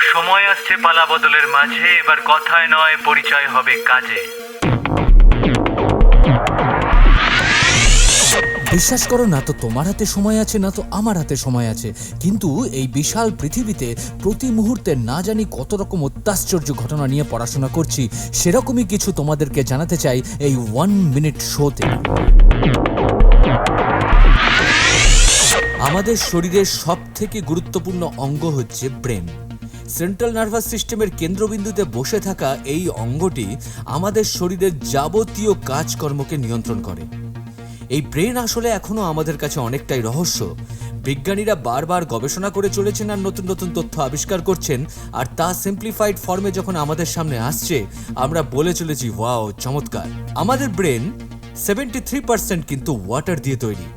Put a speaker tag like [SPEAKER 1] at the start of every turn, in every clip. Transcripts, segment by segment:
[SPEAKER 1] সময় আসছে পালা বদলের মাঝে, এবার কথায় নয় পরিচয় হবে কাজে।
[SPEAKER 2] বিশ্বাস করো না তো, তোমার হাতে সময় আছে, না তো আমার হাতে সময় আছে। কিন্তু এই বিশাল পৃথিবীতে প্রতি মুহূর্তে না জানি কত রকম অত্যাশ্চর্য ঘটনা নিয়ে পড়াশোনা করছি, সেরকমই কিছু তোমাদেরকে জানাতে চাই এই ওয়ান মিনিট শোতে। আমাদের শরীরের সব থেকে গুরুত্বপূর্ণ অঙ্গ হচ্ছে ব্রেন। সেন্ট্রাল নার্ভাস সিস্টেমের কেন্দ্রবিন্দুতে বসে থাকা এই অঙ্গটি আমাদের শরীরের যাবতীয় কাজকর্মকে নিয়ন্ত্রণ করে। এই ব্রেন আসলে এখনও আমাদের কাছে অনেকটাই রহস্য। বিজ্ঞানীরা বারবার গবেষণা করে চলেছেন আর নতুন নতুন তথ্য আবিষ্কার করছেন, আর তা সিম্পলিফাইড ফর্মে যখন আমাদের সামনে আসছে, আমরা বলে চলেছি, ওয়াও, চমৎকার। আমাদের ব্রেন সেভেন্টি থ্রি পার্সেন্ট কিন্তু ওয়াটার দিয়ে তৈরি।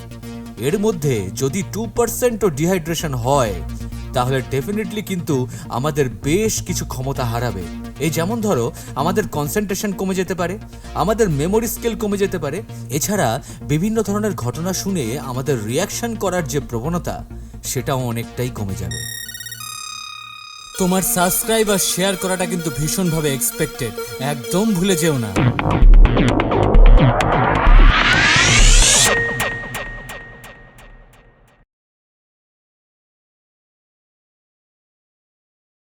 [SPEAKER 2] এর মধ্যে যদি টু পার্সেন্টও ডিহাইড্রেশন হয় তাহলে ডেফিনেটলি কিন্তু আমাদের বেশ কিছু ক্ষমতা হারাবে। এই যেমন ধরো, আমাদের কনসেন্ট্রেশন কমে যেতে পারে, আমাদের মেমোরি স্কেল কমে যেতে পারে। এছাড়া বিভিন্ন ধরনের ঘটনা শুনে আমাদের রিয়াকশন করার যে প্রবণতা, সেটাও অনেকটাই কমে যাবে। তোমার সাবস্ক্রাইব আর শেয়ার করাটা কিন্তু ভীষণভাবে এক্সপেক্টেড একদম ভুলে যেও না।